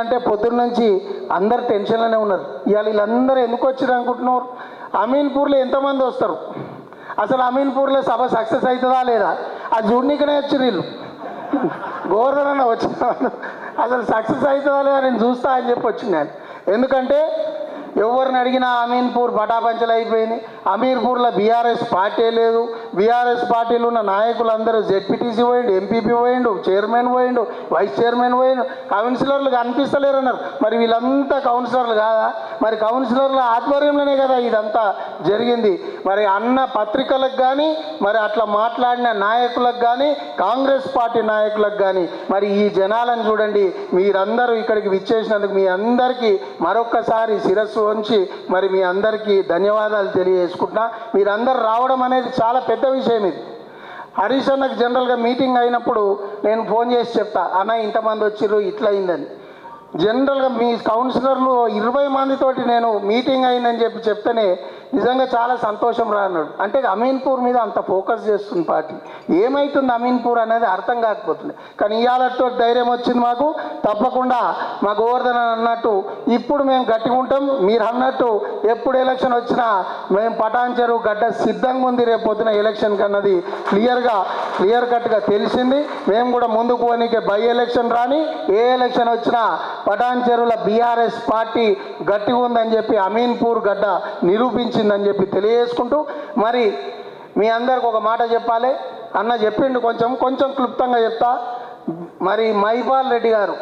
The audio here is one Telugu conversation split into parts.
అంటే పొద్దున్న నుంచి అందరు టెన్షన్లోనే ఉన్నారు. ఇవాళ వీళ్ళందరూ ఎందుకు వచ్చారు అనుకుంటున్నారు? అమీన్పూర్లో ఎంతమంది వస్తారు? అసలు అమీన్పూర్లో సభ సక్సెస్ అవుతుందా లేదా? ఆ జూడ్నికనే వచ్చారు వీళ్ళు. గోవర్ధన వచ్చిన వాళ్ళు. అసలు సక్సెస్ అవుతుందా లేదా నేను చూస్తా అని చెప్పి వచ్చింది నేను ఎందుకంటే ఎవరిని అడిగినా అమీన్పూర్ బటాపంచలు అయిపోయింది. అమీర్పూర్లో బీఆర్ఎస్ పార్టీ లేదు. బీఆర్ఎస్ పార్టీలో ఉన్న నాయకులందరూ జెడ్పీటీసీ పోయిండు ఎంపీపీ పోయిండు చైర్మన్ పోయిండు వైస్ చైర్మన్ పోయిండు. కౌన్సిలర్లు కనిపిస్తలేరు అన్నారు మరి వీళ్ళంతా కౌన్సిలర్లు కాదా? మరి కౌన్సిలర్ల ఆధ్వర్యంలోనే కదా ఇదంతా జరిగింది. మరి అన్న పత్రికలకు కానీ మరి అట్లా మాట్లాడిన నాయకులకు కానీ కాంగ్రెస్ పార్టీ నాయకులకు కానీ మరి ఈ జనాలను చూడండి. మీరందరూ ఇక్కడికి విచ్చేసినందుకు మీ అందరికీ మరొక్కసారి శిరస్సు ఉంచి మరి మీ అందరికీ ధన్యవాదాలు తెలియజేసుకుంటున్నా మీరందరు రావడం అనేది చాలా పెద్ద విషయం ఇది. హరీష్ అన్నకు జనరల్గా మీటింగ్ అయినప్పుడు నేను ఫోన్ చేసి చెప్తా అన్న ఇంతమంది వచ్చిర్రు ఇట్లా అయిందని. జనరల్గా మీ కౌన్సిలర్లు ఇరవై మందితోటి నేను మీటింగ్ అయిందని చెప్పి చెప్తేనే నిజంగా చాలా సంతోషం రా అన్నాడు. అంటే అమీన్పూర్ మీద అంత ఫోకస్ చేస్తుంది పార్టీ. ఏమైతుంది అమీన్పూర్ అనేది అర్థం కాకపోతుంది. కానీ ఇవాళతో ధైర్యం వచ్చింది మాకు. తప్పకుండా మా గోవర్ధన్ అన్నట్టు ఇప్పుడు మేము గట్టిగా ఉంటాం. మీరు అన్నట్టు ఎప్పుడు ఎలక్షన్ వచ్చినా మేము పటాన్ చెరువు గడ్డ సిద్ధంగా ఉంది రేపు పొద్దున ఎలక్షన్ కన్నది క్లియర్గా క్లియర్ కట్గా తెలిసింది. మేము కూడా ముందుకు పోనీకే బై ఎలక్షన్ రాని ఏ ఎలక్షన్ వచ్చినా పటాన్ చెరువుల బీఆర్ఎస్ పార్టీ గట్టిగా ఉందని చెప్పి అమీన్పూర్ గడ్డ వచ్చిందని చెప్పి తెలియజేసుకుంటూ మరి మీ అందరికి ఒక మాట చెప్పాలి. అన్న చెప్పిండు కొంచెం కొంచెం క్లుప్తంగా చెప్తా. మరి మైపాల్ రెడ్డి గారు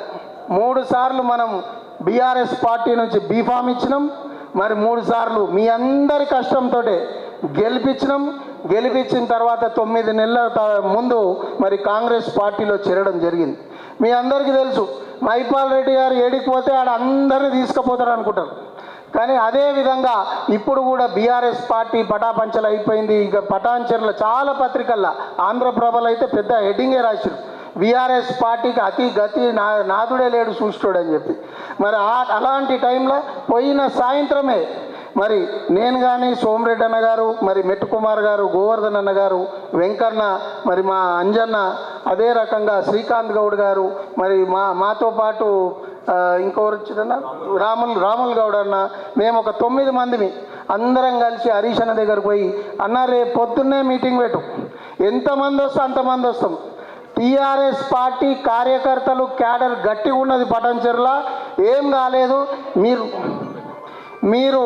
మూడు సార్లు మనం బీఆర్ఎస్ పార్టీ నుంచి బీఫామ్ ఇచ్చినాం. మరి మూడు సార్లు మీ అందరి కష్టంతో గెలిపించినాం. గెలిపించిన తర్వాత తొమ్మిది నెలల ముందు మరి కాంగ్రెస్ పార్టీలో చేరడం జరిగింది. మీ అందరికీ తెలుసు మైపాల్ రెడ్డి గారు ఏడికి పోతే ఆడ అందరినీ తీసుకుపోతారు అనుకుంటారు. కానీ అదే విధంగా ఇప్పుడు కూడా బీఆర్ఎస్ పార్టీ పటాపంచలు అయిపోయింది. ఇక పటాంచర్ల చాలా పత్రికల్లో ఆంధ్రప్రభలు అయితే పెద్ద హెడ్డింగే రాశారు బీఆర్ఎస్ పార్టీకి అతి గతి నా నాదుడే లేడు చూస్తాడు అని చెప్పి. మరి ఆ- అలాంటి టైంలో పోయిన సాయంత్రమే మరి నేను కానీ సోమరెడ్డి అన్న గారు మరి మెట్టుకుమార్ గారు గోవర్ధన్ అన్న గారు వెంకన్న మరి మా అంజన్న అదే రకంగా శ్రీకాంత్ గౌడ్ గారు మరి మా మాతో పాటు ఇంకొకరు వచ్చారన్న రాములు రాములు గౌడ్ అన్న. మేము ఒక తొమ్మిది మందిమి అందరం కలిసి హరీష్ అన్న దగ్గరకు పోయి అన్న రేపు పొద్దున్నే మీటింగ్ పెట్టు. ఎంతమంది వస్తే అంతమంది వస్తాం. టీఆర్ఎస్ పార్టీ కార్యకర్తలు క్యాడర్ గట్టిగా ఉన్నది పటంచెర్ల. ఏం కాలేదు. మీరు మీరు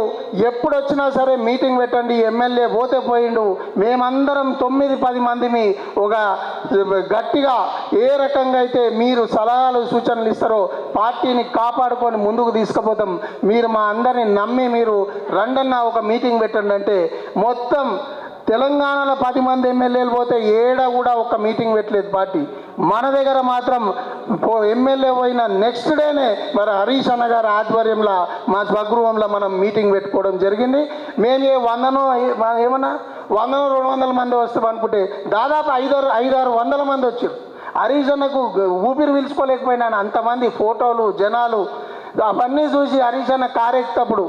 ఎప్పుడు వచ్చినా సరే మీటింగ్ పెట్టండి ఎమ్మెల్యే పోతే పోయిండు. మేమందరం తొమ్మిది పది మందిమి ఒక గట్టిగా ఏ రకంగా అయితే మీరు సలహాలు సూచనలు ఇస్తారో పార్టీని కాపాడుకొని ముందుకు తీసుకుపోతాం. మీరు మా అందరిని నమ్మి మీరు రండన్న ఒక మీటింగ్ పెట్టండి అంటే మొత్తం తెలంగాణలో పది మంది ఎమ్మెల్యేలు పోతే ఏడా కూడా ఒక మీటింగ్ పెట్టలేదు పార్టీ. మన దగ్గర మాత్రం ఎమ్మెల్యే పోయిన నెక్స్ట్ డేనే మరి హరీష్ అన్న గారి ఆధ్వర్యంలో మా స్వగృహంలో మనం మీటింగ్ పెట్టుకోవడం జరిగింది. మేము ఏ వందనో ఏమన్నా వందనో రెండు వందల మంది వస్తాం అనుకుంటే దాదాపు ఐదారు ఐదారు వందల మంది వచ్చారు. హరీష్ అన్నకు ఊపిరి పీల్చుకోలేకపోయినాను. అంతమంది ఫోటోలు జనాలు అవన్నీ చూసి హరీష్ అన్న కారెక్కినప్పుడు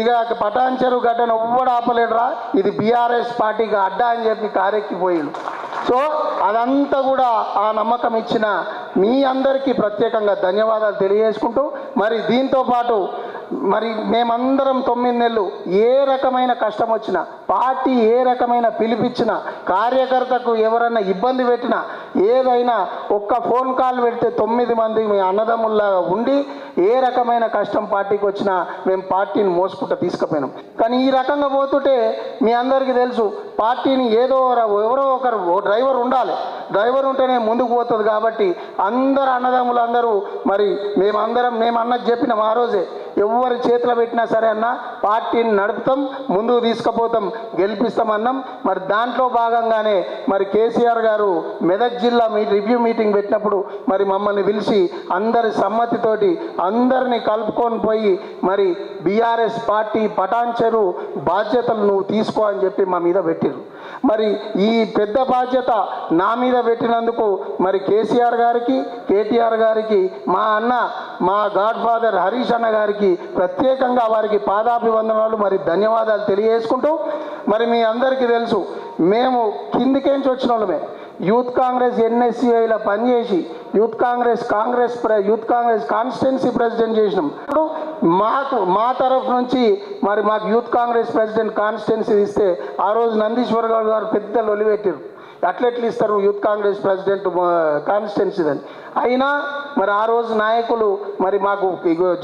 ఇక పటాన్చెరు గడ్డను ఎవ్వడు ఆపలేడురా ఇది బీఆర్ఎస్ పార్టీకి అడ్డా అని చెప్పి కారెక్కిపోయాడు సో అదంతా కూడా ఆ నమ్మకం ఇచ్చిన మీ అందరికీ ప్రత్యేకంగా ధన్యవాదాలు తెలియజేసుకుంటూ మరి దీంతో పాటు మరి మేమందరం తొమ్మిది నెలలు ఏ రకమైన కష్టం వచ్చినా పార్టీ ఏ రకమైన పిలిపించినా కార్యకర్తకు ఎవరన్నా ఇబ్బంది పెట్టినా ఏదైనా ఒక్క ఫోన్ కాల్ పెడితే తొమ్మిది మంది మీ అన్నదమ్ముల్లాగా ఉండి ఏ రకమైన కష్టం పార్టీకి వచ్చినా మేము పార్టీని మోసుకుంటూ తీసుకుపోయినాం. కానీ ఈ రకంగా పోతుంటే మీ అందరికీ తెలుసు పార్టీని ఏదో ఎవరో ఒకరు ఓ డ్రైవర్ ఉండాలి. డ్రైవర్ ఉంటేనే ముందుకు పోతుంది కాబట్టి అందరు అన్నదమ్ములు అందరూ మరి మేమందరం మేము అన్నది చెప్పినాం ఆ రోజే ఎవరి చేతిలో పెట్టినా సరే అన్న పార్టీని నడుపుతాం ముందుకు తీసుకుపోతాం గెలిపిస్తామన్నాం మరి దాంట్లో భాగంగానే మరి కేసీఆర్ గారు మెదక్ జిల్లా మీ రివ్యూ మీటింగ్ పెట్టినప్పుడు మరి మమ్మల్ని పిలిచి అందరి సమ్మతితోటి అందరిని కలుపుకొని పోయి మరి బీఆర్ఎస్ పార్టీ పటాంచరు బాధ్యతలు నువ్వు తీసుకో అని చెప్పి మా మీద పెట్టిరు మరి ఈ పెద్ద బాధ్యత నా మీద పెట్టినందుకు మరి కేసీఆర్ గారికి కేటీఆర్ గారికి మా అన్న మా గాడ్ ఫాదర్ హరీష్ అన్న గారికి ప్రత్యేకంగా వారికి పాదాభివందనాలు మరి ధన్యవాదాలు తెలియజేసుకుంటూ మరి మీ అందరికీ తెలుసు మేము కిందికేంచి వచ్చిన వాళ్ళమే యూత్ కాంగ్రెస్ ఎన్ఎస్సిఐలో పనిచేసి youth Congress Congress youth Congress constituency president చేసినాం. ఇప్పుడు మాకు మా తరఫు నుంచి మరి మాకు యూత్ కాంగ్రెస్ ప్రెసిడెంట్ కాన్స్టిట్యున్సీ ఇస్తే ఆ రోజు నందీశ్వర్ గౌడ్ గారు పెద్ద లొలిపెట్టారు అట్లెట్లు ఇస్తారు యూత్ కాంగ్రెస్ ప్రెసిడెంట్ కాన్స్టిట్యున్సీ అని. అయినా మరి ఆ రోజు నాయకులు మరి మాకు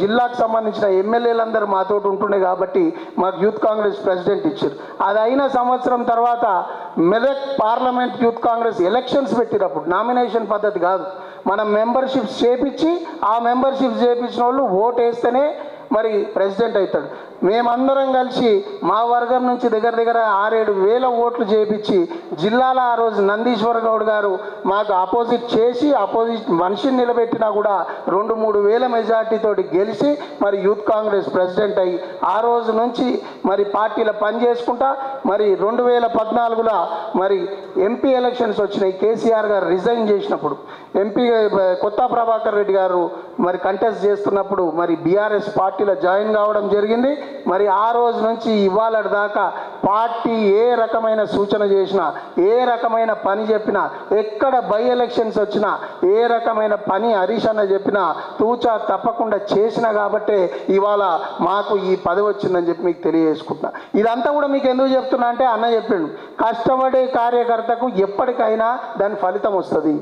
జిల్లాకు సంబంధించిన ఎమ్మెల్యేలందరూ మాతో ఉంటుండే కాబట్టి మాకు యూత్ కాంగ్రెస్ ప్రెసిడెంట్ ఇచ్చారు. అది అయిన సంవత్సరం తర్వాత Medak parliament youth Congress elections పెట్టినప్పుడు నామినేషన్ పద్ధతి కాదు. మనం మెంబర్షిప్స్ చేపించి ఆ మెంబర్షిప్స్ చేపించిన వాళ్ళు ఓటు వేస్తేనే మరి ప్రెసిడెంట్ అవుతాడు. మేమందరం కలిసి మా వర్గం నుంచి దగ్గర దగ్గర ఆరేడు వేల ఓట్లు చేపించి జిల్లాలో ఆ రోజు నందీశ్వర గౌడ్ గారు మాకు అపోజిట్ చేసి అపోజిట్ మనిషిని నిలబెట్టినా కూడా రెండు మూడు వేల మెజార్టీతోటి గెలిచి మరి యూత్ కాంగ్రెస్ ప్రెసిడెంట్ అయ్యి ఆ రోజు నుంచి మరి పార్టీలో పని చేసుకుంటా మరి రెండు వేల పద్నాలుగులో మరి ఎంపీ ఎలక్షన్స్ వచ్చినాయి. కేసీఆర్ గారు రిజైన్ చేసినప్పుడు ఎంపీ కొత్త ప్రభాకర్ రెడ్డి గారు మరి కంటెస్ట్ చేస్తున్నప్పుడు మరి బీఆర్ఎస్ పార్టీ పార్టీలో జాయిన్ కావడం జరిగింది. మరి ఆ రోజు నుంచి ఇవాళ దాకా పార్టీ ఏ రకమైన సూచన చేసినా ఏ రకమైన పని చెప్పినా ఎక్కడ బై ఎలక్షన్స్ వచ్చినా ఏ రకమైన పని హరీష్ అన్న చెప్పినా తూచా తప్పకుండా చేసిన కాబట్టే ఇవాళ మాకు ఈ పదవి వచ్చిందని చెప్పి మీకు తెలియజేసుకుంటున్నా. ఇదంతా కూడా మీకు ఎందుకు చెప్తున్నా అంటే అన్న చెప్పిండు. కష్టపడే కార్యకర్తకు ఎప్పటికైనా దాని ఫలితం వస్తుంది.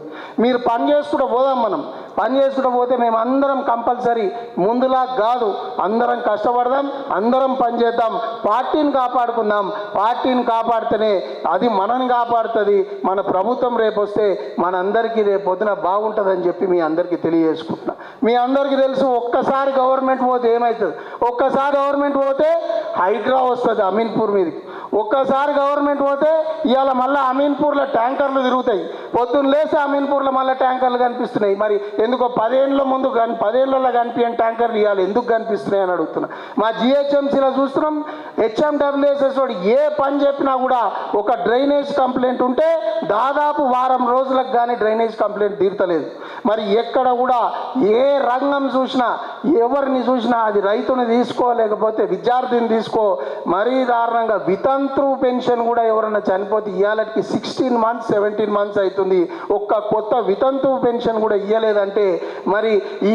మీరు పని చేసుకుంటూ పోదాం మనం. పని చేసుకుంటూ పోతే మేము అందరం కంపల్సరీ ముందులా కాదు. అందరం కష్టపడదాం అందరం పని చేద్దాం. పార్టీని కాపాడుకుందాం. పార్టీని కాపాడితేనే అది మనని కాపాడుతుంది. మన ప్రభుత్వం రేపు వస్తే మనందరికీ రేపు పొద్దున బాగుంటుందని చెప్పి మీ అందరికీ తెలియజేసుకుంటున్నా. మీ అందరికీ తెలుసు ఒక్కసారి గవర్నమెంట్ పోతే ఏమవుతుంది ఒక్కసారి గవర్నమెంట్ పోతే హైడ్రా వస్తుంది అమీన్పూర్ మీదకి. ఒక్కసారి గవర్నమెంట్ పోతే ఇవాళ మళ్ళీ అమీన్పూర్లో ట్యాంకర్లు తిరుగుతాయి. పొద్దున్న లేసి అమీన్పూర్లో మళ్ళీ ట్యాంకర్లు కనిపిస్తున్నాయి. మరి ఎందుకో పదేళ్ళ ముందు కానీ పదేళ్ళలో కనిపించని ట్యాంకర్లు ఇవాళ ఎందుకు కనిపిస్తున్నాయి అని అడుగుతున్నా. మా జిహెచ్ఎంసీలో చూస్తున్నాం హెచ్ఎండబ్ల్యూఎస్ఎస్ వాడు ఏ పని చెప్పినా కూడా ఒక డ్రైనేజ్ కంప్లైంట్ ఉంటే దాదాపు వారం రోజులకు కానీ డ్రైనేజ్ కంప్లైంట్ తీర్తలేదు. మరి ఎక్కడ కూడా ఏ రంగం చూసినా ఎవరిని చూసినా అది రైతుని తీసుకోలేకపోతే విద్యార్థిని తీసుకో మరీ దారుణంగా వితంతు పెన్షన్ కూడా ఎవరన్నా చనిపోతే ఇవ్వాలకి సిక్స్టీన్ మంత్స్ సెవెంటీన్ మంత్స్ అవుతుంది ఒక్క కొత్త వితంతు పెన్షన్ కూడా ఇవ్వలేదంటే మరి ఈ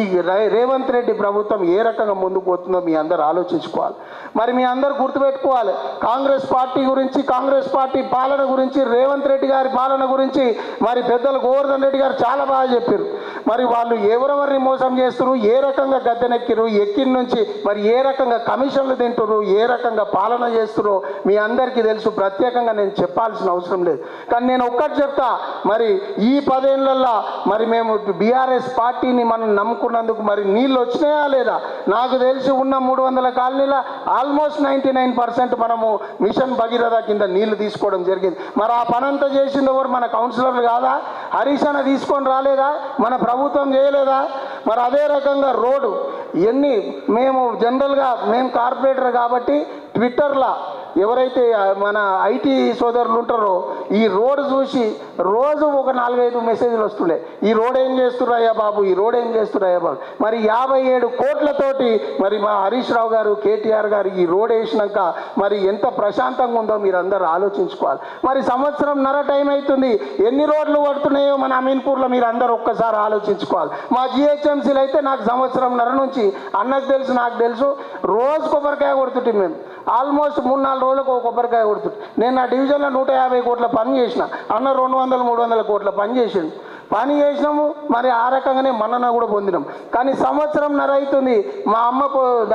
రేవంత్ రెడ్డి ప్రభుత్వం ఏ రకంగా ముందుకు పోతుందో మీ అందరు ఆలోచించుకోవాలి. మరి మీ అందరు గుర్తుపెట్టుకోవాలి. కాంగ్రెస్ పార్టీ గురించి కాంగ్రెస్ పార్టీ పాలన గురించి రేవంత్ రెడ్డి గారి పాలన గురించి మరి పెద్దలు గోవర్ధన్ రెడ్డి గారు చాలా బాగా చెప్పారు. మరి వాళ్ళు ఎవరెవరిని మోసం చేస్తున్నారు? ఏ రకంగా గద్దెనెక్కిరు ఎక్కిన నుంచి? మరి ఏ రకంగా కమిషన్లు తింటున్నారు ఏ రకంగా పాలన చేస్తున్నారో మీ అందరికీ తెలుసు. ప్రత్యేకంగా నేను చెప్పాల్సిన అవసరం లేదు. కానీ నేను ఒక్కటి చెప్తా. మరి ఈ పదేళ్ళలో మరి మేము బీఆర్ఎస్ పార్టీని మనం నమ్ముకున్నందుకు మరి నీళ్ళు వచ్చినాయా లేదా? నాకు తెలిసి ఉన్న మూడు వందల కాలనీల ఆల్మోస్ట్ నైంటీ నైన్ పర్సెంట్ మనము మిషన్ భగీరథ కింద నీళ్ళు తీసుకోవడం జరిగింది. మరి ఆ పనంతా చేసింది ఎవరు? మన కౌన్సిలర్లు కాదా? హరీష్ తీసుకొని రాలేదా? మన ప్రభుత్వం చేయలేదా? మరి అదే రకంగా రోడ్డు. ఎన్ని మేము జనరల్గా మేము కార్పొరేటర్ కాబట్టి ట్విట్టర్లో ఎవరైతే మన ఐటీ సోదరులు ఉంటారో ఈ రోడ్డు చూసి రోజు ఒక నాలుగైదు మెసేజ్లు వస్తుండే. ఈ రోడ్ ఏం చేస్తున్నాయా బాబు? ఈ రోడ్ ఏం చేస్తున్నాయా బాబు? మరి యాభై ఏడు కోట్లతోటి మరి మా హరీష్ రావు గారు కేటీఆర్ గారు ఈ రోడ్ వేసినాక మరి ఎంత ప్రశాంతంగా ఉందో మీరు అందరూ ఆలోచించుకోవాలి. మరి సంవత్సరం నర టైం అవుతుంది. ఎన్ని రోడ్లు పడుతున్నాయో మన అమీన్పూర్లో మీరు అందరూ ఒక్కసారి ఆలోచించుకోవాలి. మా జిహెచ్ఎంసీలు అయితే నాకు సంవత్సరం నర నుంచి అన్నకు తెలుసు నాకు తెలుసు రోజు కొబ్బరికాయ కొడుతుంటే మేము. ఆల్మోస్ట్ మూడు నాలుగు రోజులకు ఒక కొబ్బరికాయ కొడుతుంది నేను నా డివిజన్లో నూట యాభై కోట్ల పని చేసిన. అన్న రెండు వందల మూడు వందల కోట్ల పని చేసిండు. పని చేసినాము మరి ఆ రకంగానే మన్నన కూడా పొందినాం. కానీ సంవత్సరం నర అవుతుంది మా అమ్మ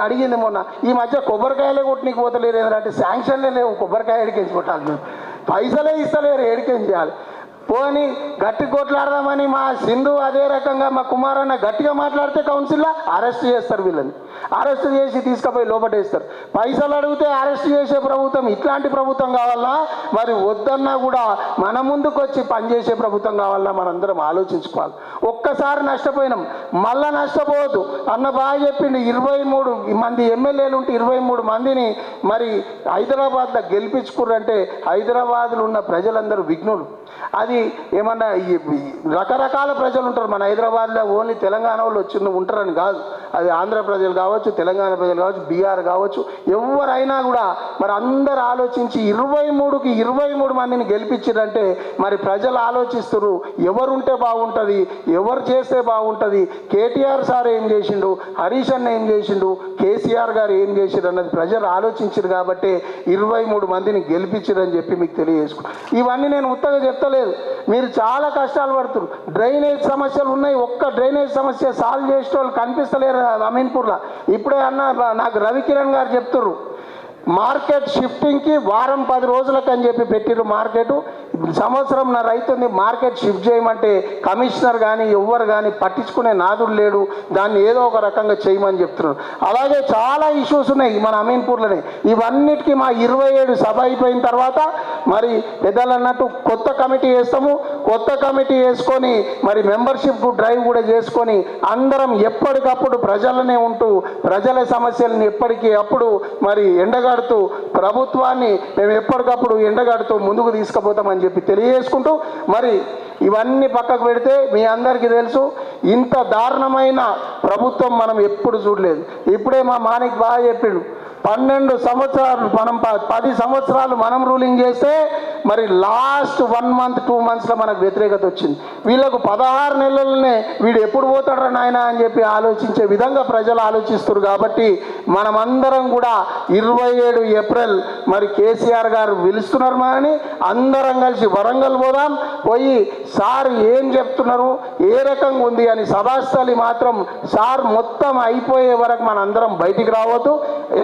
అడిగింది మొన్న ఈ మధ్య కొబ్బరికాయలే కొట్టినీకి పోతలేరు ఏంటంటే శాంక్షన్లే లేవు. కొబ్బరికాయ ఎడికించి కొట్టాలి మేము. పైసలే ఇస్తలేరు ఎడికేం చేయాలి? పోని గట్టి కొట్లాడదామని మా సింధు అదే రకంగా మా కుమారన్న గట్టిగా మాట్లాడితే కౌన్సిల్లో అరెస్ట్ చేస్తారు వీళ్ళని. అరెస్ట్ చేసి తీసుకుపోయి లోపటేస్తారు. పైసలు అడిగితే అరెస్ట్ చేసే ప్రభుత్వం ఇట్లాంటి ప్రభుత్వం కావాలా? మరి వద్దన్నా కూడా మన ముందుకు వచ్చి పనిచేసే ప్రభుత్వం కావాలా? మనందరం ఆలోచించుకోవాలి. ఒక్కసారి నష్టపోయినాం. మళ్ళా నష్టపోవద్దు. అన్న బాగా చెప్పిండు ఇరవై మూడు మంది ఎమ్మెల్యేలు ఉంటే ఇరవై మూడు మందిని మరి హైదరాబాద్లో గెలిపించుకుర్రంటే హైదరాబాద్లో ఉన్న ప్రజలందరూ విఘ్నులు. అది ఏమన్నా ఈ- రకరకాల ప్రజలు ఉంటారు. మన హైదరాబాద్లో ఓన్లీ తెలంగాణ వాళ్ళు వచ్చిన ఉంటారని కాదు. అది ఆంధ్ర ప్రజలు కావచ్చు తెలంగాణ ప్రజలు కావచ్చు బీహార్ కావచ్చు ఎవరైనా కూడా మరి అందరు ఆలోచించి ఇరవై మూడుకి ఇరవై మూడు మందిని గెలిపించారంటే మరి ప్రజలు ఆలోచిస్తారు ఎవరుంటే బాగుంటుంది ఎవరు చేస్తే బాగుంటుంది. కేటీఆర్ సార్ ఏం చేసిండు హరీష్ అన్న ఏం చేసిండు కేసీఆర్ గారు ఏం చేసిండు అన్నది ప్రజలు ఆలోచించారు కాబట్టి ఇరవై మూడు మందిని గెలిపించారని చెప్పి మీకు తెలియజేసుకు ఇవన్నీ నేను ఉత్తగా చెప్తాను చెప్తలేదు మీరు చాలా కష్టాలు పడుతున్నారు. డ్రైనేజ్ సమస్యలు ఉన్నాయి. ఒక్క డ్రైనేజ్ సమస్య సాల్వ్ చేసే వాళ్ళు కనిపిస్తలేరు అమీన్పూర్లో ఇప్పుడే అన్న నాకు రవికిరణ్ గారు చెప్తున్నారు మార్కెట్ షిఫ్టింగ్కి వారం పది రోజులకు అని చెప్పి పెట్టిరు మార్కెట్. సంవత్సరం నా రైతుంది మార్కెట్ షిఫ్ట్ చేయమంటే కమిషనర్ కానీ ఎవ్వరు కానీ పట్టించుకునే నాదుడు లేడు. దాన్ని ఏదో ఒక రకంగా చేయమని చెప్తున్నారు. అలాగే చాలా ఇష్యూస్ ఉన్నాయి మన అమీన్పూర్లోనే. ఇవన్నిటికీ మా ఇరవై ఏడు సభ అయిపోయిన తర్వాత మరి పెద్దలు అన్నట్టు కొత్త కమిటీ వేస్తాము. కొత్త కమిటీ వేసుకొని మరి మెంబర్షిప్ డ్రైవ్ కూడా చేసుకొని అందరం ఎప్పటికప్పుడు ప్రజలనే ఉంటూ ప్రజల సమస్యలను ఎప్పటికీ అప్పుడు మరి ఎండగడుతూ ప్రభుత్వాన్ని మేము ఎప్పటికప్పుడు ఎండగడుతూ ముందుకు తీసుకుపోతామని చెప్పి తెలియజేసుకుంటూ మరి ఇవన్నీ పక్కకు పెడితే మీ అందరికీ తెలుసు ఇంత దారుణమైన ప్రభుత్వం మనం ఎప్పుడు చూడలేదు. ఇప్పుడే మా మానిక్ బాగా చెప్పిండు పన్నెండు సంవత్సరాలు మనం పది సంవత్సరాలు మనం రూలింగ్ చేస్తే మరి లాస్ట్ వన్ మంత్ టూ మంత్స్లో మనకు వ్యతిరేకత వచ్చింది. వీళ్ళకు పదహారు నెలలనే వీడు ఎప్పుడు పోతాడరా నాయన అని చెప్పి ఆలోచించే విధంగా ప్రజలు ఆలోచిస్తారు కాబట్టి మనమందరం కూడా ఇరవై ఏడు ఏప్రిల్ మరి కేసీఆర్ గారు పిలుస్తున్నారు మనని అందరం కలిసి వరంగల్ పోదాం పోయి సార్ ఏం చెప్తున్నారు? ఏ రకంగా ఉంది అని సభాస్థలి మాత్రం సార్ మొత్తం అయిపోయే వరకు మన అందరం బయటికి రావద్దు.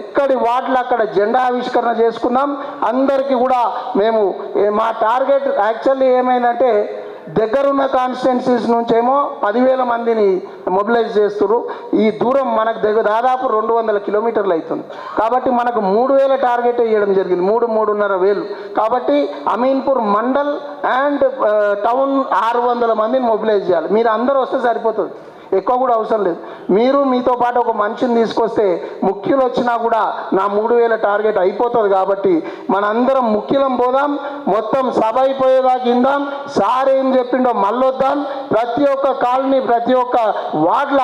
ఎక్కడి వాటిలో అక్కడ జెండా ఆవిష్కరణ చేసుకున్నాం అందరికీ కూడా మేము మా టార్గెట్ యాక్చువల్లీ ఏమైందంటే దగ్గరున్న కాన్స్టిట్యున్సీస్ నుంచేమో పదివేల మందిని మొబిలైజ్ చేస్తున్నారు ఈ దూరం మనకు దగ్గర దాదాపు రెండు వందల కిలోమీటర్లు అవుతుంది కాబట్టి మనకు మూడు వేల టార్గెట్ వేయడం జరిగింది. మూడు మూడున్నర వేలు. కాబట్టి అమీన్పూర్ మండల్ అండ్ టౌన్ ఆరు వందల మందిని మొబిలైజ్ చేయాలి. మీరు అందరూ వస్తే సరిపోతుంది. ఎక్కువ కూడా అవసరం లేదు. మీరు మీతో పాటు ఒక మనిషిని తీసుకొస్తే ముఖ్యులు వచ్చినా కూడా నా మూడు వేల టార్గెట్ అయిపోతుంది కాబట్టి మనందరం ముఖ్యులం పోదాం మొత్తం సభ అయిపోయేదాకా ఇందాం సార్ ఏం చెప్పిండో మళ్ళొద్దాం. ప్రతి ఒక్క కాలనీ ప్రతి ఒక్క వార్డ్ల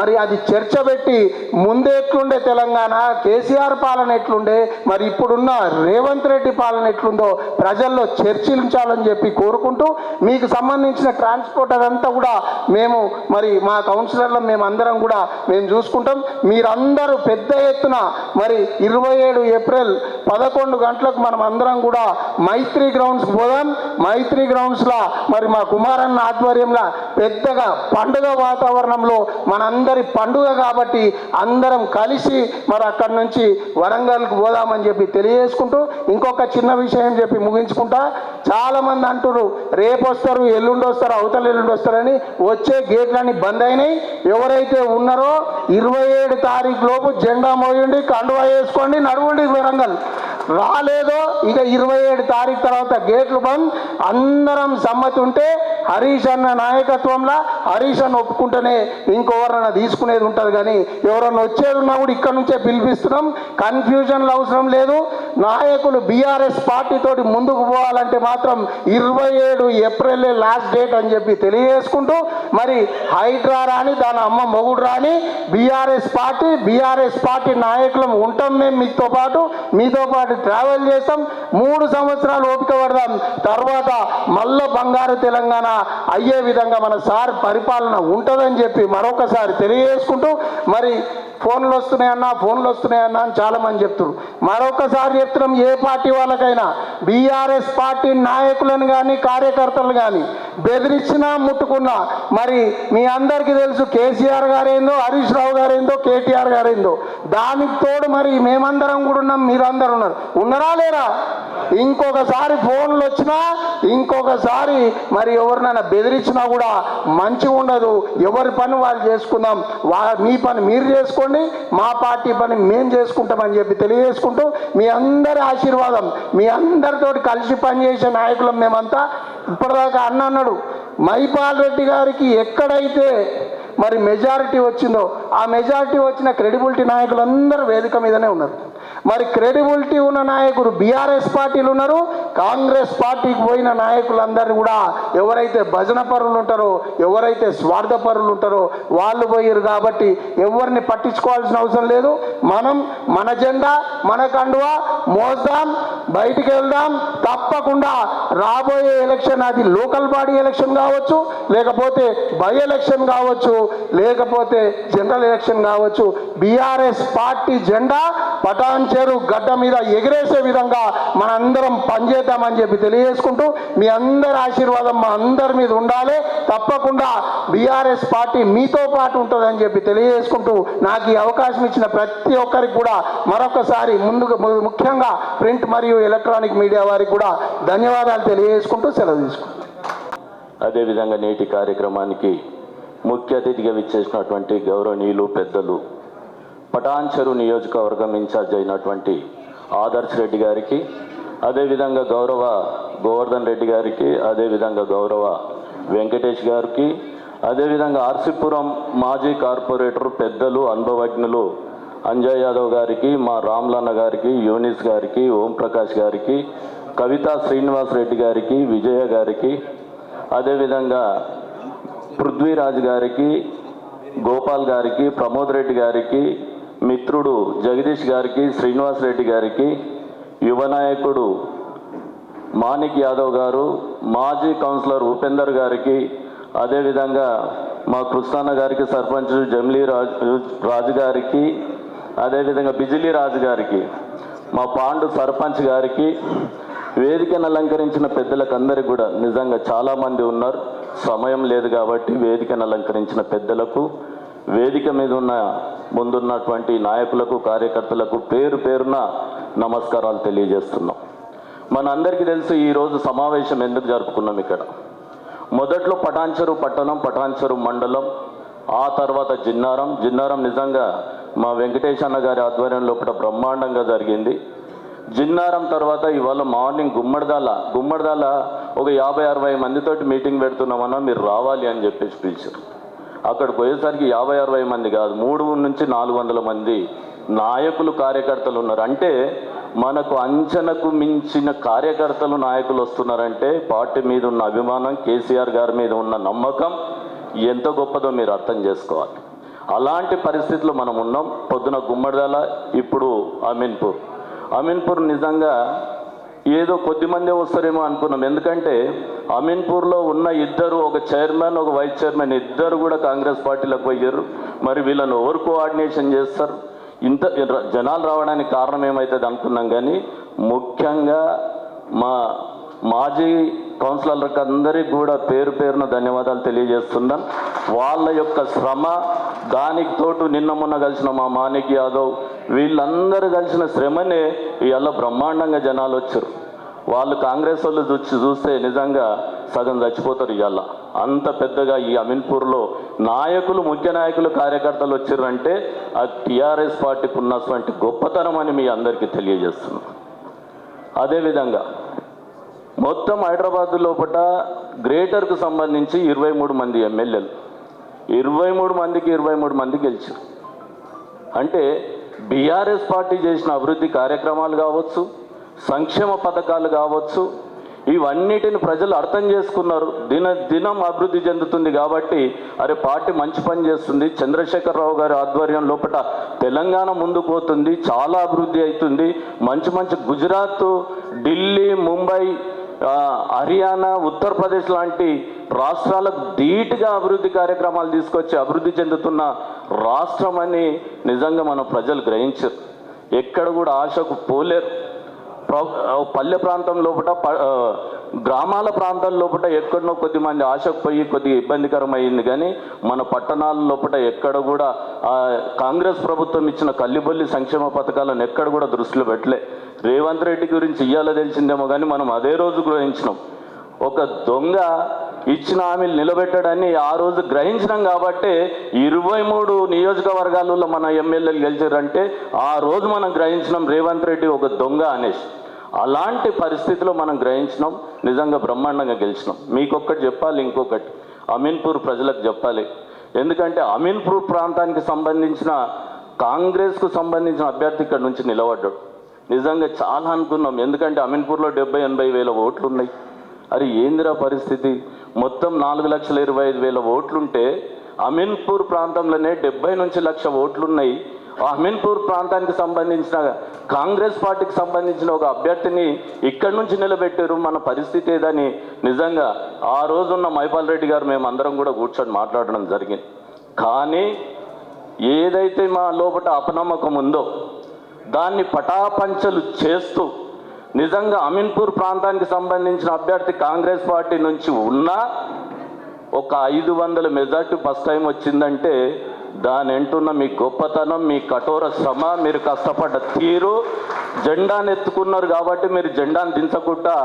మరి అది చర్చ పెట్టి ముందే ఎట్లుండే తెలంగాణ కేసీఆర్ పాలన ఎట్లుండే మరి ఇప్పుడున్న రేవంత్ రెడ్డి పాలన ఎట్లుందో ప్రజల్లో చర్చించాలని చెప్పి కోరుకుంటూ మీకు సంబంధించిన ట్రాన్స్పోర్ట్ అదంతా కూడా మేము మరి మా కౌన్సిలర్లు మేము అందరం కూడా మేము చూసుకుంటాం. మీరందరూ పెద్ద ఎత్తున మరి ఇరవై ఏడు ఏప్రిల్ పదకొండు గంటలకు మనం అందరం కూడా మైత్రి గ్రౌండ్స్కి పోదాం. మైత్రి గ్రౌండ్స్లో మరి మా కుమారన్న ఆధ్వర్యంలో పెద్దగా పండుగ వాతావరణంలో మనందరి పండుగ కాబట్టి అందరం కలిసి మరి అక్కడి నుంచి వరంగల్కి పోదామని చెప్పి తెలియజేసుకుంటూ ఇంకొక చిన్న విషయం చెప్పి ముగించుకుంటా. చాలామంది అంటున్నారు రేపు వస్తారు ఎల్లుండి వస్తారు అవతల ఎల్లుండి వస్తారని వచ్చే గేట్లన్నీ బంద్ అయినాయి ఎవరైతే ఉన్నారో ఇరవై ఏడు తారీఖు లోపు జెండా మోయండి కండువా వేసుకోండి నడవండి వరంగల్ రాలేదో ఇక ఇరవై ఏడు తారీఖు తర్వాత గేట్లు బంద్. అందరం సమ్మతి ఉంటే హరీష్ అన్న నాయకత్వంలో హరీష్ అన్న ఒప్పుకుంటేనే ఇంకొవరన్నా తీసుకునేది ఉంటుంది కానీ ఎవరన్నా వచ్చేది ఉన్నా కూడా ఇక్కడ నుంచే పిలిపిస్తున్నాం. కన్ఫ్యూజన్లు అవసరం లేదు. నాయకులు బీఆర్ఎస్ పార్టీతోటి ముందుకు పోవాలంటే మాత్రం ఇరవై ఏడు ఏప్రిల్ లాస్ట్ డేట్ అని చెప్పి తెలియజేసుకుంటూ మరి హైడ్రా రాని దాని అమ్మ మొగుడు రాని బీఆర్ఎస్ పార్టీ బీఆర్ఎస్ పార్టీ నాయకులం ఉంటాం మేము మీతో పాటు మీతో పాటు ట్రావెల్ చేస్తాం. మూడు సంవత్సరాలు ఓపిక పడదాం. తర్వాత మల్ల బంగారు తెలంగాణ అయ్యే విధంగా మన సార్ పరిపాలన ఉంటుందని చెప్పి మరొకసారి తెలియజేసుకుంటూ మరి ఫోన్లు వస్తున్నాయన్నా ఫోన్లు వస్తున్నాయన్నా అని చాలా మంది చెప్తున్నారు. మరొకసారి చెప్తున్నాం ఏ పార్టీ వాళ్ళకైనా బీఆర్ఎస్ పార్టీ నాయకులను కానీ కార్యకర్తలు కానీ బెదిరించినా ముట్టుకున్నా మరి మీ అందరికీ తెలుసు కేసీఆర్ గారేందో హరీష్ రావు గారేందో కేటీఆర్ గారేందో దానికి తోడు మరి మేమందరం కూడా ఉన్నాం మీరందరూ ఉన్నారు. ఉన్నారా లేరా? ఇంకొకసారి ఫోన్లు వచ్చినా ఇంకొకసారి మరి ఎవరినైనా బెదిరించినా కూడా మంచిగా ఉండదు. ఎవరి పని వాళ్ళు చేసుకుందాం వా మీ పని మీరు చేసుకోండి మా పార్టీ పని మేము చేసుకుంటామని చెప్పి తెలియజేసుకుంటూ మీ అందరి ఆశీర్వాదం మీ అందరితోటి కలిసి పనిచేసే నాయకులం మేమంతా ఇప్పటిదాకా అన్న అన్నాడు. మైపాల్ రెడ్డి గారికి ఎక్కడైతే మరి మెజారిటీ వచ్చిందో ఆ మెజారిటీ వచ్చిన క్రెడిబిలిటీ నాయకులందరూ వేదిక మీదనే ఉన్నారు. మరి క్రెడిబిలిటీ ఉన్న నాయకుడు బీఆర్ఎస్ పార్టీలు ఉన్నారు. కాంగ్రెస్ పార్టీకి పోయిన నాయకులందరినీ కూడా ఎవరైతే భజన పరులు ఉంటారో ఎవరైతే స్వార్థ పరులు ఉంటారో వాళ్ళు పోయారు కాబట్టి ఎవరిని పట్టించుకోవాల్సిన అవసరం లేదు. మనం మన జెండా మన కండువా మోస్తాం బయటికి వెళ్దాం తప్పకుండా రాబోయే ఎలక్షన్ అది లోకల్ బాడీ ఎలక్షన్ కావచ్చు లేకపోతే బై ఎలక్షన్ కావచ్చు లేకపోతే జనరల్ ఎలక్షన్ కావచ్చు. బీఆర్ఎస్ పార్టీ జెండా పటాన్చేరు గడ్డ మీద ఎగిరేసే విధంగా మనందరం పనిచేద్దామని చెప్పి తెలియజేసుకుంటూ మీ అందరి ఆశీర్వాదం మా అందరి మీద ఉండాలి. తప్పకుండా బీఆర్ఎస్ పార్టీ మీతో పాటు ఉంటుందని చెప్పి తెలియజేసుకుంటూ నాకు ఈ అవకాశం ఇచ్చిన ప్రతి ఒక్కరికి కూడా మరొకసారి ముందుగా ముఖ్యంగా ప్రింట్ మరియు ఎలక్ట్రానిక్ మీడియా వారికి కూడా ధన్యవాదాలు తెలియజేసుకుంటూ సెలవు తీసుకుంటాం అదేవిధంగా నేటి కార్యక్రమానికి ముఖ్య అతిథిగా విచ్చేసినటువంటి గౌరవనీయులు పెద్దలు పటాన్చెరు నియోజకవర్గం ఇన్ఛార్జ్ అయినటువంటి ఆదర్శ్ రెడ్డి గారికి అదేవిధంగా గౌరవ గోవర్ధన్ రెడ్డి గారికి అదేవిధంగా గౌరవ వెంకటేష్ గారికి అదేవిధంగా ఆర్సిపురం మాజీ కార్పొరేటర్ పెద్దలు అనుభవజ్ఞులు అంజయ్ యాదవ్ గారికి మా రామ్లన్న గారికి యూనిస్ గారికి ఓం ప్రకాష్ గారికి కవితా శ్రీనివాస్ రెడ్డి గారికి విజయ గారికి అదేవిధంగా పృథ్వీరాజ్ గారికి గోపాల్ గారికి ప్రమోద్ రెడ్డి గారికి మిత్రుడు జగదీష్ గారికి శ్రీనివాస్ రెడ్డి గారికి యువ నాయకుడు మాణిక్ యాదవ్ గారు మాజీ కౌన్సిలర్ ఉపేందర్ గారికి అదేవిధంగా మా కృష్ణన్న గారికి సర్పంచ్ జమిలీ రాజు రాజు గారికి అదేవిధంగా బిజిలీ రాజు గారికి మా పాండు సర్పంచ్ గారికి వేదికను అలంకరించిన పెద్దలకు అందరికి కూడా నిజంగా చాలామంది ఉన్నారు. సమయం లేదు కాబట్టి వేదికను అలంకరించిన పెద్దలకు వేదిక మీద ఉన్న ముందున్నటువంటి నాయకులకు కార్యకర్తలకు పేరు పేరున నమస్కారాలు తెలియజేస్తున్నాం. మనందరికీ తెలుసు ఈరోజు సమావేశం ఎందుకు జరుపుకున్నాం ఇక్కడ. మొదట్లో పటాన్చెరు పట్టణం పటాన్చెరు మండలం ఆ తర్వాత జిన్నారం. జిన్నారం నిజంగా మా వెంకటేష్ అన్న గారి ఆధ్వర్యంలో కూడా బ్రహ్మాండంగా జరిగింది. జిన్నారం తర్వాత ఇవాళ మార్నింగ్ గుమ్మడిదాల గుమ్మడిదాల ఒక యాభై అరవై మందితోటి మీటింగ్ పెడుతున్నామన్నా మీరు రావాలి అని చెప్పేసి పిలిచారు. అక్కడికి పోయేసరికి యాభై అరవై మంది కాదు మూడు నుంచి నాలుగు వందల మంది నాయకులు కార్యకర్తలు ఉన్నారు. అంటే మనకు అంచనకు మించిన కార్యకర్తలు నాయకులు వస్తున్నారంటే పార్టీ మీద ఉన్న అభిమానం కేసీఆర్ గారి మీద ఉన్న నమ్మకం ఎంత గొప్పదో మీరు అర్థం చేసుకోవాలి. అలాంటి పరిస్థితులు మనం ఉన్నాం. పొద్దున గుమ్మడిదల ఇప్పుడు అమీన్పూర్. అమీన్పూర్ నిజంగా ఏదో కొద్ది మందే వస్తారేమో అనుకున్నాం. ఎందుకంటే అమీన్పూర్లో ఉన్న ఇద్దరు ఒక చైర్మన్ ఒక వైస్ చైర్మన్ ఇద్దరు కూడా కాంగ్రెస్ పార్టీలోకి పోయారు. మరి వీళ్ళని ఎవరు కోఆర్డినేషన్ చేస్తారు. ఇంత జనాలు రావడానికి కారణం ఏమవుతుంది అనుకున్నాం కానీ ముఖ్యంగా మా మాజీ కౌన్సిలర్లకు అందరికీ కూడా పేరు పేరున ధన్యవాదాలు తెలియజేస్తున్నాం వాళ్ళ యొక్క శ్రమ దానికి తోటు నిన్న మొన్న కలిసిన మా మాణిక్ యాదవ్ వీళ్ళందరూ కలిసిన శ్రమనే ఇవాళ బ్రహ్మాండంగా జనాలు వచ్చారు. వాళ్ళు కాంగ్రెస్ వాళ్ళు చూసి చూస్తే నిజంగా సగం చచ్చిపోతారు ఇవాళ. అంత పెద్దగా ఈ అమీన్పూర్లో నాయకులు ముఖ్య నాయకులు కార్యకర్తలు వచ్చారంటే ఆ టీఆర్ఎస్ పార్టీకి ఉన్నటువంటి గొప్పతనం అని మీ అందరికీ తెలియజేస్తున్నాం అదేవిధంగా మొత్తం హైదరాబాద్ లోపల గ్రేటర్కు సంబంధించి ఇరవై మూడు మంది ఎమ్మెల్యేలు. ఇరవై మూడు మందికి ఇరవై మూడు మంది గెలిచారు. అంటే బీఆర్ఎస్ పార్టీ చేసిన అభివృద్ధి కార్యక్రమాలు కావచ్చు సంక్షేమ పథకాలు కావచ్చు ఇవన్నిటిని ప్రజలు అర్థం చేసుకున్నారు. దిన దినం అభివృద్ధి చెందుతుంది కాబట్టి అరే పార్టీ మంచి పని చేస్తుంది. చంద్రశేఖరరావు గారి ఆధ్వర్యం లోపల తెలంగాణ ముందుకు పోతుంది. చాలా అభివృద్ధి అవుతుంది. మంచి మంచి గుజరాత్ ఢిల్లీ ముంబై హర్యానా ఉత్తరప్రదేశ్ లాంటి రాష్ట్రాలకు ధీటుగా అభివృద్ధి కార్యక్రమాలు తీసుకొచ్చి అభివృద్ధి చెందుతున్న రాష్ట్రం అని నిజంగా మన ప్రజలు గ్రహించారు. ఎక్కడ కూడా ఆశకు పోలేరు. పల్లె ప్రాంతం లోపల ప- గ్రామాల ప్రాంతాల లోపల ఎక్కడనో కొద్ది మంది ఆశకు పోయి కొద్దిగా ఇబ్బందికరమైంది కానీ మన పట్టణాల లోపల ఎక్కడ కూడా కాంగ్రెస్ ప్రభుత్వం ఇచ్చిన కల్లిబొల్లి సంక్షేమ పథకాలను ఎక్కడ కూడా దృష్టిలో పెట్టలే. రేవంత్ రెడ్డి గురించి ఇయ్యాల తెలిసిందేమో కానీ మనం అదే రోజు గ్రహించినాం. ఒక దొంగ ఇచ్చిన హామీలు నిలబెట్టడాన్ని ఆ రోజు గ్రహించినాం కాబట్టి ఇరవై మూడు నియోజకవర్గాలలో మన ఎమ్మెల్యేలు గెలిచారంటే ఆ రోజు మనం గ్రహించినాం రేవంత్ రెడ్డి ఒక దొంగ అనేసి. అలాంటి పరిస్థితిలో మనం గ్రహించినాం నిజంగా బ్రహ్మాండంగా గెలిచినాం. మీకొక్కటి చెప్పాలి ఇంకొకటి. అమీన్పూర్ ప్రజలకు చెప్పాలి. ఎందుకంటే అమీన్పూర్ ప్రాంతానికి సంబంధించిన కాంగ్రెస్కు సంబంధించిన అభ్యర్థి ఇక్కడ నుంచి నిలబడ్డాడు. నిజంగా చాలా అనుకున్నాం. ఎందుకంటే అమీన్పూర్లో డెబ్బై ఎనభై వేల ఓట్లు ఉన్నాయి. అరే ఏందిరా పరిస్థితి? మొత్తం నాలుగు లక్షల ఇరవై ఐదు వేల ఓట్లుంటే అమీన్పూర్ ప్రాంతంలోనే డెబ్బై నుంచి లక్ష ఓట్లున్నాయి. ఆ అమీన్పూర్ ప్రాంతానికి సంబంధించిన కాంగ్రెస్ పార్టీకి సంబంధించిన ఒక అభ్యర్థిని ఇక్కడి నుంచి నిలబెట్టారు. మన పరిస్థితి ఏదని నిజంగా ఆ రోజున్న మైపాల్ రెడ్డి గారు మేము అందరం కూడా కూర్చొని మాట్లాడడం జరిగింది. కానీ ఏదైతే మా లోపల అపనమ్మకం ఉందో దాన్ని పటాపంచలు చేస్తూ నిజంగా అమీన్పూర్ ప్రాంతానికి సంబంధించిన అభ్యర్థి కాంగ్రెస్ పార్టీ నుంచి ఉన్నా ఒక ఐదు వందల మెజార్టీ ఫస్ట్ టైం వచ్చిందంటే దాని వెంటున్న మీ గొప్పతనం మీ కఠోర శ్రమ మీరు కష్టపడ్డ తీరు జెండాను ఎత్తుకున్నారు కాబట్టి మీరు జెండాను దించకుండా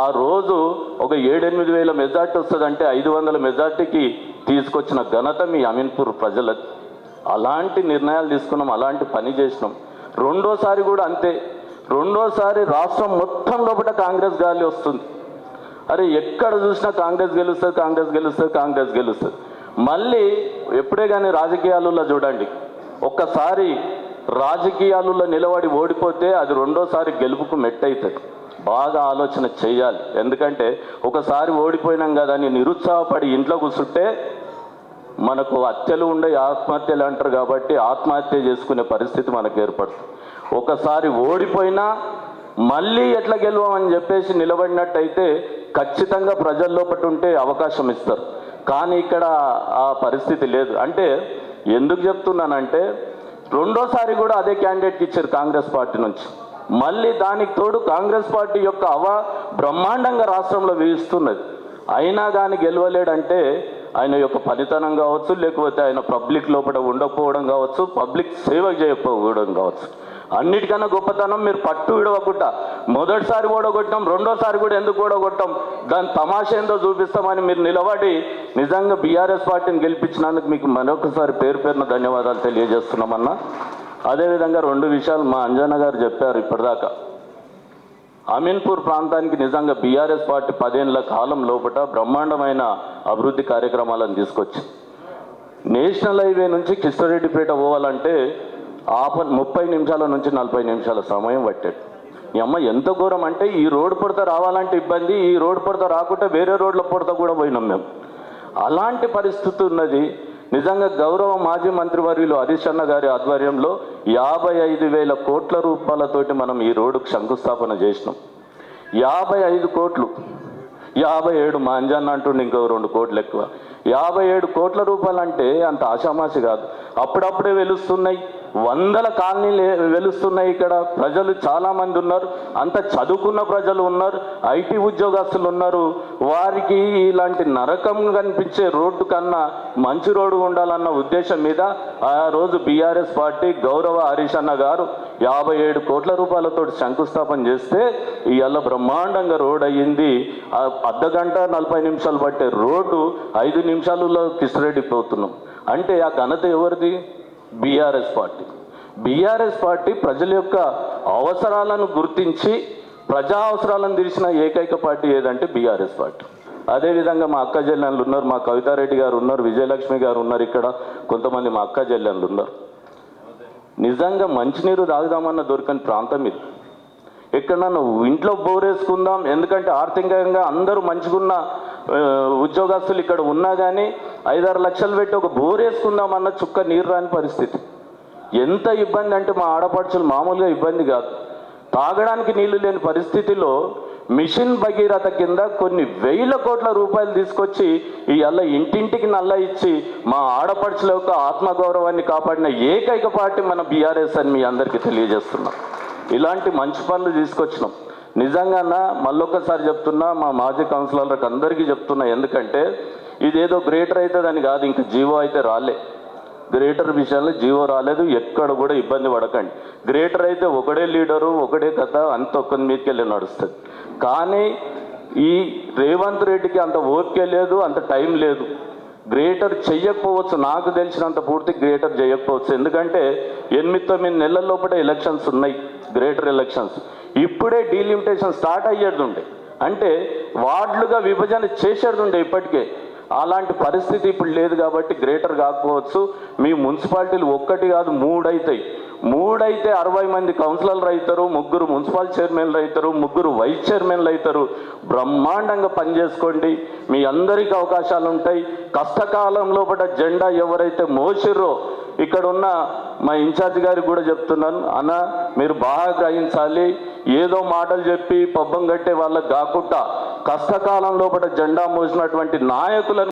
ఆ రోజు ఒక ఏడెనిమిది వేల మెజార్టీ వస్తుందంటే ఐదు వందల మెజార్టీకి తీసుకొచ్చిన ఘనత మీ అమీన్పూర్ ప్రజలది. అలాంటి నిర్ణయాలు తీసుకున్నాం అలాంటి పని చేసినాం. రెండోసారి కూడా అంతే. రెండోసారి రాష్ట్రం మొత్తం లోపల కాంగ్రెస్ గాలి వస్తుంది. అరే ఎక్కడ చూసినా కాంగ్రెస్ గెలుస్తుంది కాంగ్రెస్ గెలుస్తుంది కాంగ్రెస్ గెలుస్తుంది. మళ్ళీ ఎప్పుడే కానీ రాజకీయాలలో చూడండి ఒక్కసారి రాజకీయాలలో నిలబడి ఓడిపోతే అది రెండోసారి గెలుపుకు మెట్టయితుంది. బాగా ఆలోచన చేయాలి. ఎందుకంటే ఒకసారి ఓడిపోయినాం కదా అని నిరుత్సాహపడి ఇంట్లో కూర్చుంటే మనకు హత్యలు ఉండే ఆత్మహత్యలు అంటారు కాబట్టి ఆత్మహత్య చేసుకునే పరిస్థితి మనకు ఏర్పడుతుంది. ఒకసారి ఓడిపోయినా మళ్ళీ ఎట్లా గెలవమని చెప్పేసి నిలబడినట్టయితే ఖచ్చితంగా ప్రజల ఉంటే అవకాశం ఇస్తారు. కానీ ఇక్కడ ఆ పరిస్థితి లేదు. అంటే ఎందుకు చెప్తున్నానంటే రెండోసారి కూడా అదే క్యాండిడేట్కి ఇచ్చారు కాంగ్రెస్ పార్టీ నుంచి. మళ్ళీ దానికి తోడు కాంగ్రెస్ పార్టీ యొక్క అవ బ్రహ్మాండంగా రాష్ట్రంలో వీస్తున్నది. అయినా కానీ గెలవలేడంటే ఆయన యొక్క పనితనం కావచ్చు లేకపోతే ఆయన పబ్లిక్ లోపల ఉండకపోవడం కావచ్చు పబ్లిక్ సేవ చేయకపోవడం కావచ్చు. అన్నిటికన్నా గొప్పతనం మీరు పట్టు విడవకుండా మొదటిసారి ఓడగొట్టాం రెండోసారి కూడా ఎందుకు ఓడగొట్టాం? దాని తమాషా ఏందో చూపిస్తామని మీరు నిలబడి నిజంగా బీఆర్ఎస్ పార్టీని గెలిపించినందుకు మీకు మరొకసారి పేరు పేరున ధన్యవాదాలు తెలియజేస్తున్నామన్నా. అదేవిధంగా రెండు విషయాలు మా అంజన గారు చెప్పారు ఇప్పటిదాకా. అమీన్పూర్ ప్రాంతానికి నిజంగా బీఆర్ఎస్ పార్టీ పదేళ్ళ కాలం లోపల బ్రహ్మాండమైన అభివృద్ధి కార్యక్రమాలను తీసుకొచ్చి నేషనల్ హైవే నుంచి కిష్టరెడ్డిపేట పోవాలంటే ఆప ముప్పై నిమిషాల నుంచి నలభై నిమిషాల సమయం పట్టాడు ఈ అమ్మ ఎంత ఘోరం అంటే ఈ రోడ్డు పొడత రావాలంటే ఇబ్బంది ఈ రోడ్డు పొడత రాకుండా వేరే రోడ్ల పొడత కూడా పోయినాం మేము. అలాంటి పరిస్థితి ఉన్నది నిజంగా గౌరవ మాజీ మంత్రివర్యులు హరీష్ అన్న గారి ఆధ్వర్యంలో యాభై ఐదు వేల కోట్ల రూపాయలతోటి మనం ఈ రోడ్డుకు శంకుస్థాపన చేసినాం. యాభై ఐదు కోట్లు యాభై ఏడు మా అంటుండే ఇంకో రెండు కోట్లు ఎక్కువ. యాభై ఏడు కోట్ల రూపాయలు అంటే అంత ఆషామాషి కాదు. అప్పుడప్పుడే వెలుస్తున్నాయి. వందల కాలనీలు వెలుస్తున్నాయి ఇక్కడ. ప్రజలు చాలామంది ఉన్నారు. అంత చదువుకున్న ప్రజలు ఉన్నారు. ఐటీ ఉద్యోగస్తులు ఉన్నారు. వారికి ఇలాంటి నరకం కనిపించే రోడ్డు కన్నా మంచి రోడ్డు ఉండాలన్న ఉద్దేశం మీద ఆ రోజు బీఆర్ఎస్ పార్టీ గౌరవ హరీష్ అన్న గారు యాభై ఏడు కోట్ల రూపాయలతో శంకుస్థాపన చేస్తే ఇవాళ బ్రహ్మాండంగా రోడ్ అయ్యింది. అర్ధ గంట నలభై నిమిషాలు పట్టే రోడ్డు ఐదు నిమిషాలలో కిసిరెడ్డి పోతున్నాం అంటే ఆ ఘనత ఎవరిది? BRS party. బీఆర్ఎస్ పార్టీ ప్రజల యొక్క అవసరాలను గుర్తించి ప్రజా అవసరాలను తీర్చిన ఏకైక పార్టీ ఏదంటే బీఆర్ఎస్ పార్టీ. అదేవిధంగా మా అక్క చెల్లెళ్ళు ఉన్నారు మా కవితారెడ్డి గారు ఉన్నారు విజయలక్ష్మి గారు ఉన్నారు ఇక్కడ. కొంతమంది మా అక్క చెల్లెళ్ళు ఉన్నారు. నిజంగా మంచినీరు తాగుదామన్న దొరకని ప్రాంతం ఇది. ఎక్కడన్నా ఇంట్లో బోరేసుకుందాం ఎందుకంటే ఆర్థికంగా అందరూ మంచిగున్న ఉద్యోగస్తులు ఇక్కడ ఉన్నా కానీ ఐదారు లక్షలు పెట్టి ఒక బోరేసుకుందాం అన్న చుక్క నీరు రాని పరిస్థితి. ఎంత ఇబ్బంది అంటే మా ఆడపడుచులు మామూలుగా ఇబ్బంది కాదు. తాగడానికి నీళ్ళు లేని పరిస్థితిలో మిషన్ భగీరథ కింద కొన్ని వేల కోట్ల రూపాయలు తీసుకొచ్చి ఇవాళ ఇంటింటికి నల్ల ఇచ్చి మా ఆడపడుచుల యొక్క ఆత్మగౌరవాన్ని కాపాడిన ఏకైక పార్టీ మన బీఆర్ఎస్ అని మీ అందరికీ తెలియజేస్తున్నాం. ఇలాంటి మంచి పనులు తీసుకొచ్చినాం. నిజంగా మళ్ళొక్కసారి చెప్తున్నా మా మాజీ కౌన్సిలర్లకు అందరికీ చెప్తున్నా ఎందుకంటే ఇదేదో గ్రేటర్ అవుతుందని కాదు ఇంకా జీవో అయితే రాలే. గ్రేటర్ విషయంలో జీవో రాలేదు ఎక్కడ కూడా ఇబ్బంది పడకండి. గ్రేటర్ అయితే ఒకడే లీడరు ఒకడే కథ అంత ఒక్కరి మీదకి వెళ్ళి నడుస్తుంది. కానీ ఈ రేవంత్ రెడ్డికి అంత ఓపిక లేదు అంత టైం లేదు. గ్రేటర్ చెయ్యకపోవచ్చు నాకు తెలిసినంత పూర్తి గ్రేటర్ చేయకపోవచ్చు ఎందుకంటే ఎనిమిది తొమ్మిది నెలల లోపల ఎలక్షన్స్ ఉన్నాయి గ్రేటర్ ఎలక్షన్స్. ఇప్పుడే డీలిమిటేషన్ స్టార్ట్ అయ్యేది ఉండే. అంటే వార్డులుగా విభజన చేసేది ఉండే ఇప్పటికే. అలాంటి పరిస్థితి ఇప్పుడు లేదు కాబట్టి గ్రేటర్ కాకపోవచ్చు. మీ మున్సిపాలిటీలు ఒక్కటి కాదు మూడైతాయి. మూడైతే అరవై మంది కౌన్సిలర్లు అవుతారు ముగ్గురు మున్సిపల్ చైర్మన్లు అవుతారు ముగ్గురు వైస్ చైర్మన్లు అవుతారు బ్రహ్మాండంగా పనిచేసుకోండి మీ అందరికీ అవకాశాలు ఉంటాయి కష్టకాలంలో పడ్డ జెండా ఎవరైతే మోసిర్రో ఇక్కడ ఉన్న మా ఇన్ఛార్జ్ గారికి కూడా చెప్తున్నాను అన్న మీరు బాగా గ్రహించాలి. ఏదో మాటలు చెప్పి పబ్బం కట్టే వాళ్ళకి కాకుండా కష్టకాలం లోపల జెండా మోసినటువంటి నాయకులను